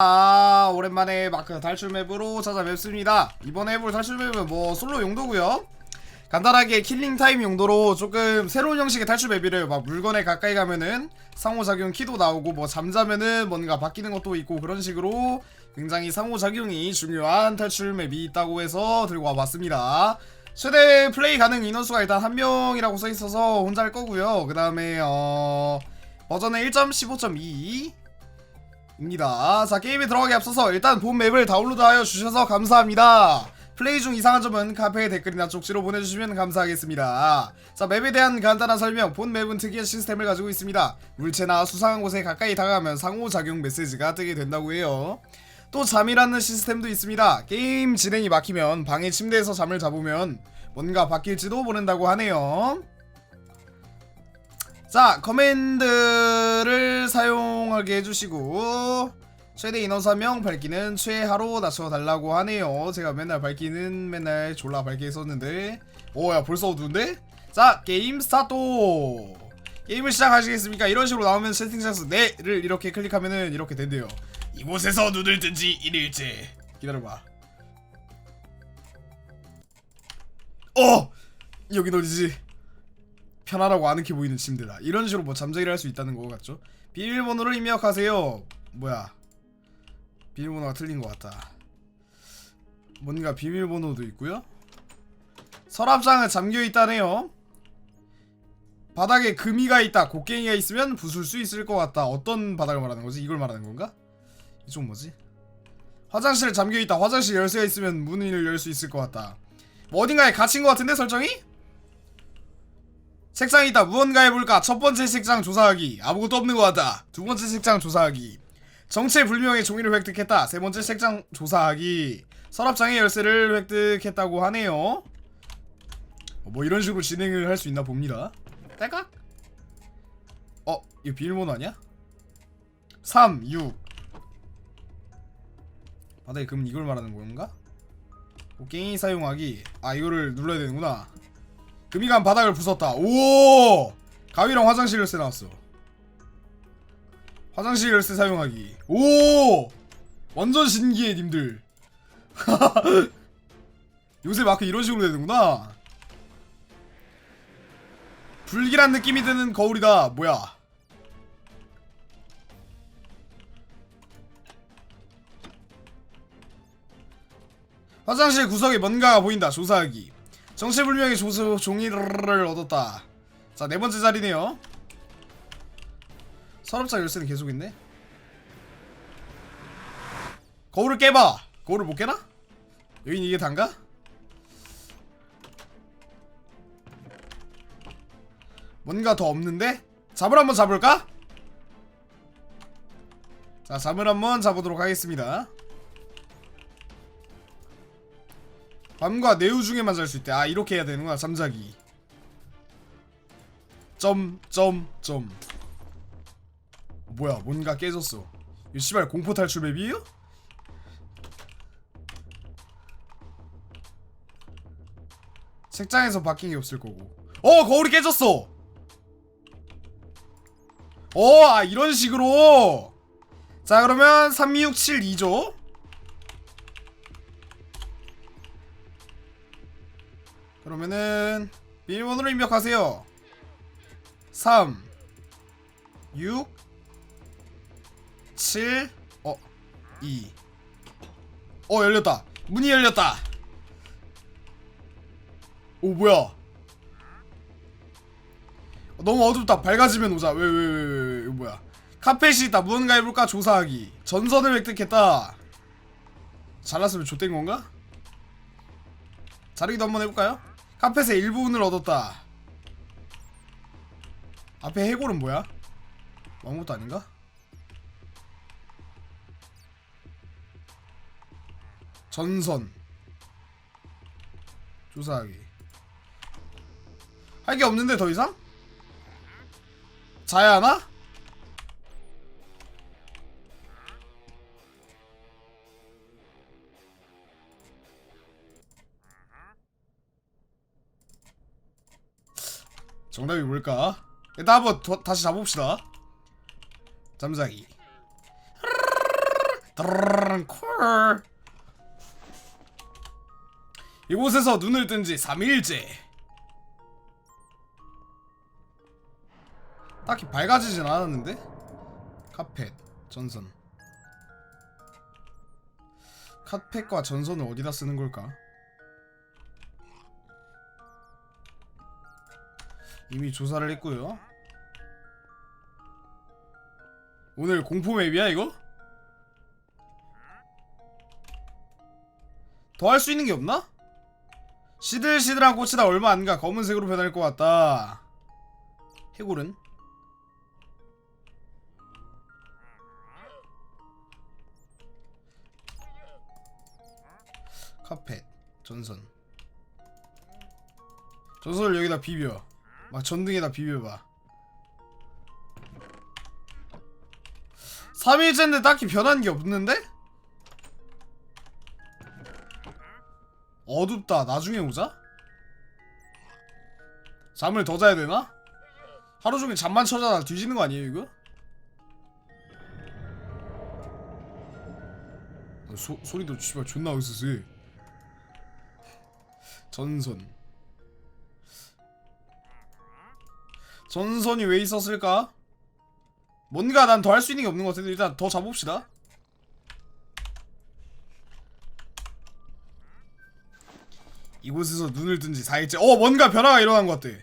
아 오랜만에 마크 탈출 맵으로 찾아뵙습니다. 이번 해볼 탈출 맵은 뭐 솔로 용도고요. 간단하게 킬링 타임 용도로 조금 새로운 형식의 탈출 맵이래요. 막 물건에 가까이 가면은 상호작용 키도 나오고 뭐 잠자면은 뭔가 바뀌는 것도 있고 그런 식으로 굉장히 상호작용이 중요한 탈출 맵이 있다고 해서 들고 와봤습니다. 최대 플레이 가능 인원수가 일단 한 명이라고 써있어서 혼자 할 거고요. 그 다음에 어... 버전은 1.15.2 입니다. 자 게임에 들어가기 앞서서 일단 본 맵을 다운로드하여 주셔서 감사합니다. 플레이 중 이상한 점은 카페에 댓글이나 쪽지로 보내주시면 감사하겠습니다. 자 맵에 대한 간단한 설명 본 맵은 특이한 시스템을 가지고 있습니다. 물체나 수상한 곳에 가까이 다가가면 상호작용 메시지가 뜨게 된다고 해요. 또 잠이라는 시스템도 있습니다. 게임 진행이 막히면 방의 침대에서 잠을 잡으면 뭔가 바뀔지도 모른다고 하네요. 자 커맨드를 사용하게 해주시고 최대 인원수 한명 밝기는 최하로 낮춰달라고 하네요 제가 맨날 밝기는 맨날 졸라 밝게 했었는데 오야 벌써 어두운데? 자 게임 스타트 게임을 시작하시겠습니까? 이런 식으로 나오면 세팅창에서 네를 이렇게 클릭하면은 이렇게 된대요 이곳에서 눈을 뜬 지 1일째 기다려봐 어! 여긴 어디지? 편안하고 아늑해 보이는 침대다. 이런 식으로 뭐 잠자기를 할 수 있다는 거 같죠? 비밀번호를 입력하세요. 뭐야? 비밀번호가 틀린 것 같다. 뭔가 비밀번호도 있고요. 서랍장은 잠겨 있다네요. 바닥에 금이가 있다, 곡괭이가 있으면 부술 수 있을 것 같다. 어떤 바닥을 말하는 거지? 이걸 말하는 건가? 이쪽 뭐지? 화장실 잠겨 있다. 화장실 열쇠가 있으면 문을 열 수 있을 것 같다. 뭐 어딘가에 갇힌 것 같은데 설정이? 책상이 있다. 무언가 해볼까? 첫 번째 책장 조사하기. 아무것도 없는 것 같다. 두 번째 책장 조사하기. 정체 불명의 종이를 획득했다. 세 번째 책장 조사하기. 서랍장의 열쇠를 획득했다고 하네요. 어, 뭐 이런 식으로 진행을 할 수 있나 봅니다. 딸깍? 어, 이거 비밀번호 아니야? 3, 6. 바닥에 그럼 이걸 말하는 건가? 곡괭이 사용하기. 아, 이거를 눌러야 되는구나. 금이간 바닥을 부쉈다. 오! 가위랑 화장실 열쇠 나왔어. 화장실 열쇠 사용하기. 오! 완전 신기해, 님들. 요새 마크 이런 식으로 되는구나. 불길한 느낌이 드는 거울이다. 뭐야? 화장실 구석에 뭔가가 보인다. 조사하기. 정체불명의 조수 종이를 얻었다. 자, 네 번째 자리네요. 서랍장 열쇠는 계속 있네. 거울을 깨봐. 거울을 못 깨나? 여긴 이게 단가? 뭔가 더 없는데? 잡을 한번 잡을까? 자, 잠을 한번 잡아보도록 하겠습니다. 밤과 내우 중에만 잘 수 있대. 아 이렇게 해야 되는구나. 잠자기. 점, 점, 점. 뭐야? 뭔가 깨졌어. 이 씨발 공포 탈출 맵이에요? 책장에서 바뀐 게 없을 거고. 어 거울이 깨졌어. 어, 아 이런 식으로. 자 그러면 3672죠. 그러면은 비밀번호를 입력하세요. 3 6 7 어, 2 어, 열렸다. 문이 열렸다. 오, 뭐야? 너무 어둡다. 밝아지면 오자. 왜 왜 왜왜 이거 뭐야? 카펫이 있다. 무언가 해볼까? 조사하기. 전선을 획득했다. 잘났으면 좆된 건가? 자르기도 한번 해볼까요? 카펫의 일부분을 얻었다. 앞에 해골은 뭐야? 아무것도 아닌가? 전선 조사하기 할 게 없는데 더 이상? 자야 하나? 정답이 뭘까? 일단 한번 더- 다시 잡읍시다. 잠자기. 이곳에서 눈을 뜬 지 3일째 딱히 밝아지진 않았는데 카펫 전선 카펫과 전선을 어디다 쓰는 걸까? 이미 조사를 했고요. 오늘 공포 맵이야 이거? 더 할 수 있는 게 없나? 시들시들한 꽃이다. 얼마 안 가. 검은색으로 변할 것 같다. 해골은? 카펫. 전선. 전선을 여기다 비벼 막 전등에다 비벼봐 3일째인데 딱히 변한 게 없는데? 어둡다 나중에 오자? 잠을 더 자야 되나? 하루 종일 잠만 쳐자다 뒤지는 거 아니에요 이거? 어, 소, 소리도 씨발 존나 으스스 전선 전선이 왜 있었을까? 뭔가 난 더 할 수 있는 게 없는 것 같은데 일단 더 잡읍시다. 이곳에서 눈을 뜬 지 4일째. 어 뭔가 변화가 일어난 것 같아.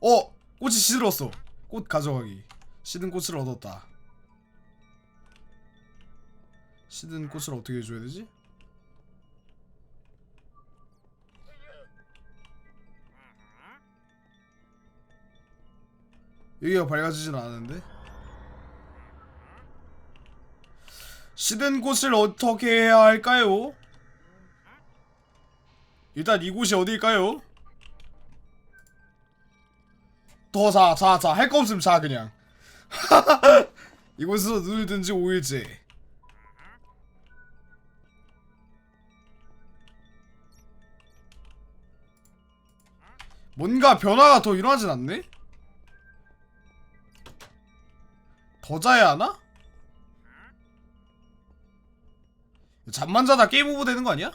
어 꽃이 시들었어. 꽃 가져가기. 시든 꽃을 얻었다. 시든 꽃을 어떻게 해줘야 되지? 여기가 밝아지진 않았는데 시든 꽃을 어떻게 해야 할까요? 일단 이곳이 어딜까요? 더 자, 자, 자. 할거 없으면 자, 그냥. 이곳에서 눈을 뜬지 5일째. 뭔가 변화가 더 일어나진 않네? 더 자야 하나? 잠만 자다 게임 오버 되는 거 아니야?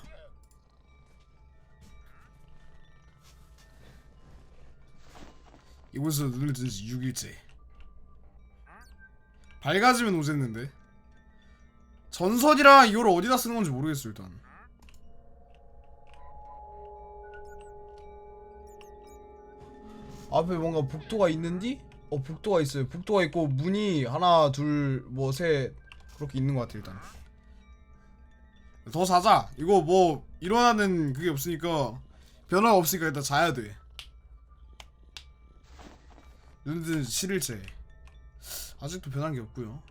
이곳에서 눈을 뜬 지 6일째 밝아지면 오셨는데 전선이랑 이걸 어디다 쓰는 건지 모르겠어 일단 앞에 뭔가 복도가 있는디? 어 복도가 있어요. 복도가 있고 문이 하나 둘 뭐 셋 그렇게 있는 것 같아 일단. 더 자자. 이거 뭐 일어나는 그게 없으니까 변화가 없으니까 일단 자야 돼. 눈든 7일째 아직도 변한 게 없고요.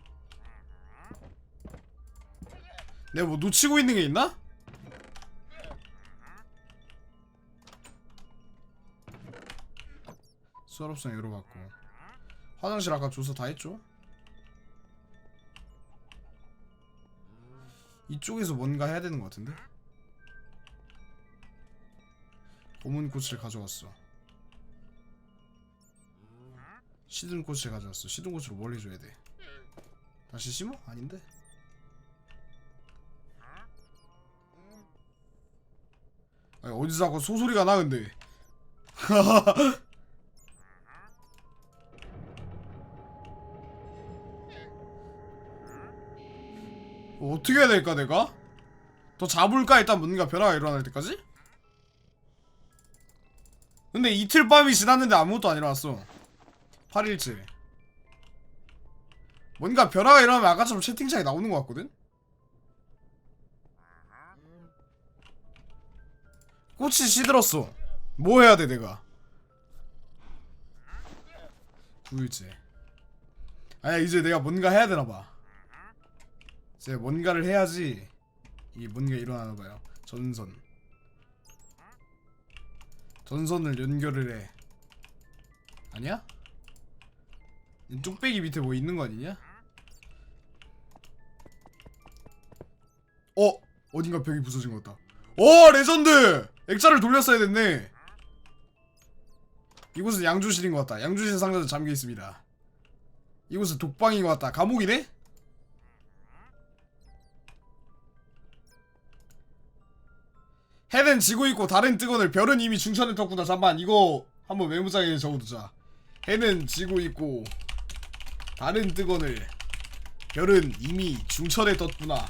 내가 뭐 놓치고 있는 게 있나? 수화롭성 열어봤고 화장실 아까 조사 다 했죠? 이쪽에서 뭔가 해야 되는 것 같은데? 검은 꽃을 가져왔어 시든 꽃을 가져왔어 시든 꽃으로 뭘 해줘야 돼 다시 심어? 아닌데? 아니 어디서 자꾸 소소리가 나 근데 어떻게 해야 될까 내가? 더 잡을까? 일단 뭔가 변화가 일어날 때까지? 근데 이틀 밤이 지났는데 아무것도 안 일어났어. 8일째. 뭔가 변화가 일어나면 아까처럼 채팅창에 나오는 것 같거든? 꽃이 시들었어. 뭐 해야 돼 내가? 9일째. 아니야 이제 내가 뭔가 해야 되나봐 이제 뭔가를 해야지 이 뭔가 일어나나 봐요 전선 전선을 연결을 해 아니야? 이 뚝배기 밑에 뭐 있는 거 아니냐? 어? 어딘가 벽이 부서진 것 같다 오 레전드! 액자를 돌렸어야 됐네 이곳은 양조실인 것 같다 양조실 상자도 잠겨 있습니다 이곳은 독방인 것 같다 감옥이네? 해는 지고 있고 다른 뜨거늘 별은 이미 중천에 떴구나 잠깐 이거 한번 메모장에 적어두자. 해는 지고 있고 다른 뜨거늘 별은 이미 중천에 떴구나.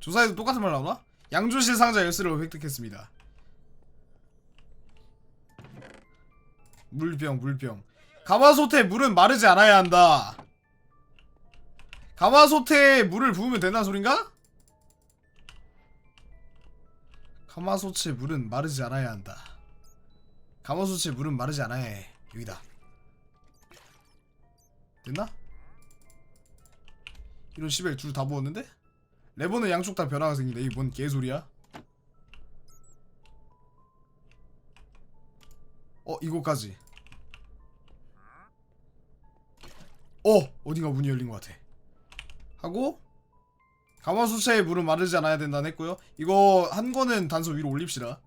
조사에도 똑같은 말 나오나? 양조실 상자 열쇠를 획득했습니다. 물병 물병. 가마솥에 물은 마르지 않아야 한다 가마솥에 물을 부으면 된다는 소린가? 가마솥에 물은 마르지 않아야 한다. 가마솥에 물은 마르지 않아야 해. 여기다. 됐나? 이런 시벨 둘 다 부었는데? 레버는 양쪽 다 변화가 생긴다. 이게 뭔 개소리야? 어, 이거까지. 어, 어딘가 문이 열린 것 같아. 하고 가마솥에 물은 마르지 않아야 된다는 했고요. 이거 한 거는 단서 위로 올립시다.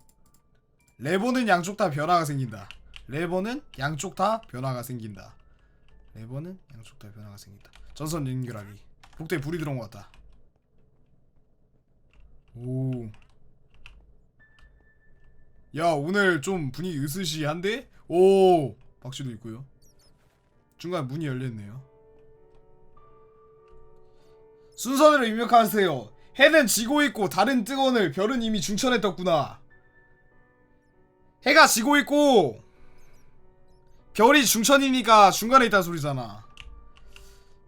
레버는 양쪽 다 변화가 생긴다. 레버는 양쪽 다 변화가 생긴다. 레버는 양쪽 다 변화가 생긴다. 전선 연결하기. 복도에 불이 들어온 것 같다. 오. 야 오늘 좀 분위기 으스시한데? 오 박쥐도 있고요. 중간 문이 열렸네요. 순서대로 입력하세요. 해는 지고 있고 다른 뜨거늘 별은 이미 중천에 떴구나. 해가 지고 있고 별이 중천이니까 중간에 있다는 소리잖아.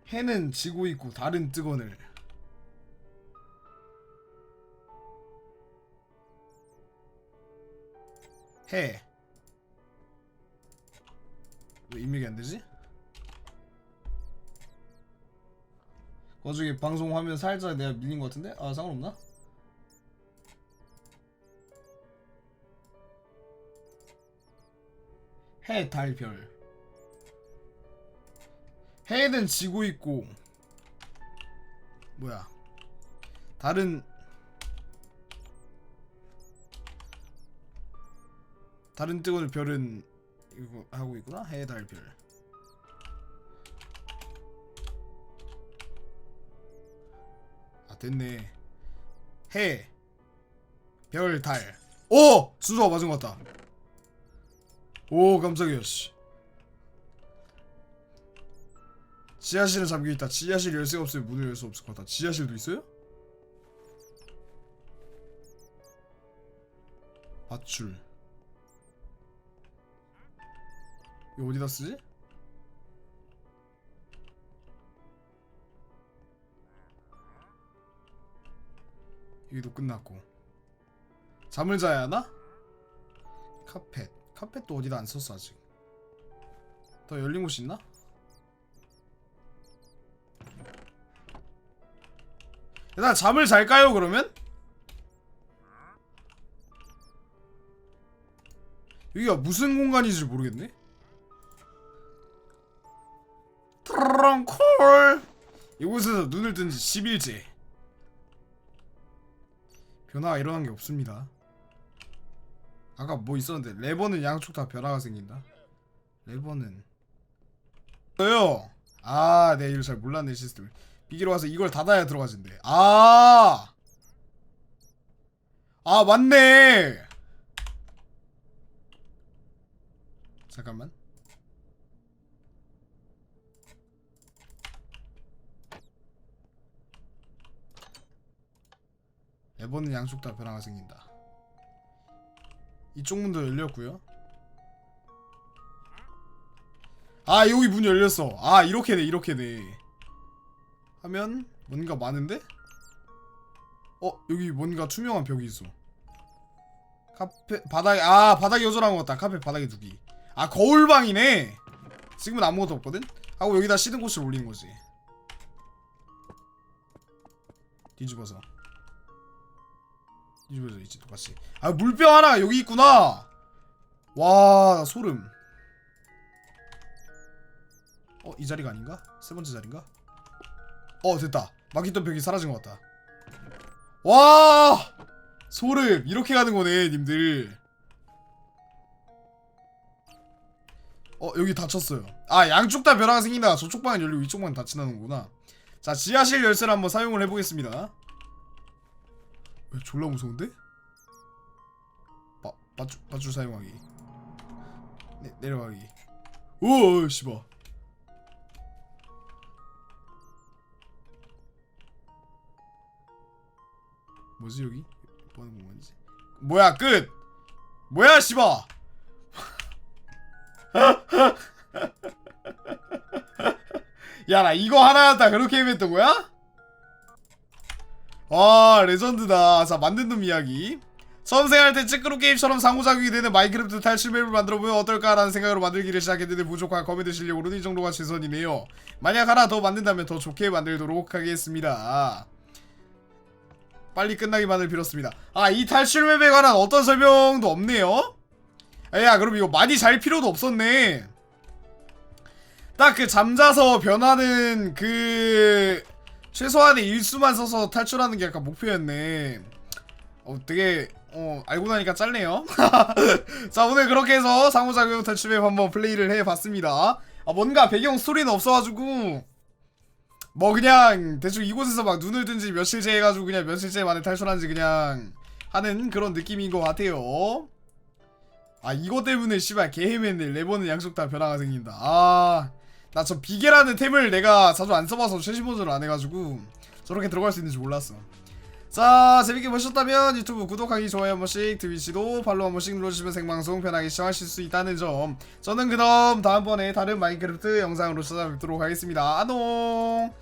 해는 지고 있고 다른 뜨거늘 해. 왜 입력이 안 되지? 나중에 방송 화면 살짝 내가 밀린 것 같은데? 아 상관없나? 해, 달, 별. 해는 지고 있고. 뭐야? 다른 다른 뜨거운 별은 이거 하고 있구나? 해, 달, 별 됐네 해, 별, 달. 오! 순서가 맞은 것 같다. 오 깜짝이야 씨. 지하실은 잠겨있다. 지하실 열쇠가 없으면 문을 열 수 없을 것 같다. 지하실도 있어요? 밧줄. 이거 어디다 쓰지? 여기도 끝났고 잠을 자야 하나? 카펫 카펫도 어디다 안 썼어 아직 더 열린 곳이 있나? 일단 잠을 잘까요 그러면? 여기가 무슨 공간인지 모르겠네 트렁콜 이곳에서 눈을 뜬 지 10일째 변화가 일어난 게 없습니다. 아까 뭐 있었는데 레버는 양쪽 다 변화가 생긴다. 레버는 어요. 아, 내 이걸 잘 몰랐네 시스템. 비기로 가서 이걸 닫아야 들어가진대. 아, 아 맞네. 잠깐만. 레버는 양쪽 다 변화가 생긴다. 이쪽 문도 열렸고요. 아 여기 문 열렸어. 아 이렇게네 이렇게네. 하면 뭔가 많은데? 어 여기 뭔가 투명한 벽이 있어. 카페 바닥에 아 바닥에 요절한 것 같다. 카페 바닥에 두기. 아 거울방이네. 지금은 아무것도 없거든. 하고 여기다 시든 곳을 올린 거지. 뒤집어서. 뒤집어져 있지 똑같이. 아 물병 하나 여기 있구나. 와나 소름. 어 이 자리가 아닌가? 세 번째 자리인가? 어 됐다. 막 있던 벽이 사라진 것 같다. 와 소름 이렇게 가는 거네 님들. 어 여기 닫혔어요. 아 양쪽 다 변화가 생긴다. 저쪽 방은 열리고 이쪽 방은 닫힌다는 거구나. 자 지하실 열쇠를 한번 사용을 해보겠습니다 왜 졸라 무서운데? 바, 밧줄, 밧줄 사용하기 네, 내려가기 우와 씨발 뭐지 여기? 뭐 하는 공간이지? 뭐야 끝! 뭐야 씨발 야나 이거 하나였다 그렇게 헤맸던 거야? 와 레전드다. 자 만든 놈 이야기. 수험생활 때 찌끄로 게임처럼 상호작용이 되는 마인크래프트 탈출맵을 만들어보면 어떨까라는 생각으로 만들기를 시작했는데 부족한 커맨드 실력으로는 이 정도가 최선이네요. 만약 하나 더 만든다면 더 좋게 만들도록 하겠습니다. 빨리 끝나기만을 빌었습니다. 아 이 탈출맵에 관한 어떤 설명도 없네요? 아, 야 그럼 이거 많이 잘 필요도 없었네. 딱 그 잠자서 변하는 그 최소한의 일수만 써서 탈출하는 게 약간 목표였네. 어 되게 어 알고 나니까 짧네요. 자 오늘 그렇게 해서 상호작용 탈출맵 한번 플레이를 해봤습니다. 아 뭔가 배경 스토리는 없어가지고 뭐 그냥 대충 이곳에서 막 눈을 뜬지 며칠째 해가지고 그냥 며칠째 만에 탈출한지 그냥 하는 그런 느낌인 것 같아요. 아 이거 때문에 씨발 개헤맨네 레버는 양쪽 다 변화가 생긴다. 아. 나 저 비계라는 템을 내가 자주 안 써봐서 최신 버전을 안 해가지고 저렇게 들어갈 수 있는지 몰랐어. 자 재밌게 보셨다면 유튜브 구독하기 좋아요 한 번씩 트위치도 팔로우 한 번씩 눌러주시면 생방송 편하게 시청하실 수 있다는 점. 저는 그럼 다음번에 다른 마인크래프트 영상으로 찾아뵙도록 하겠습니다. 안녕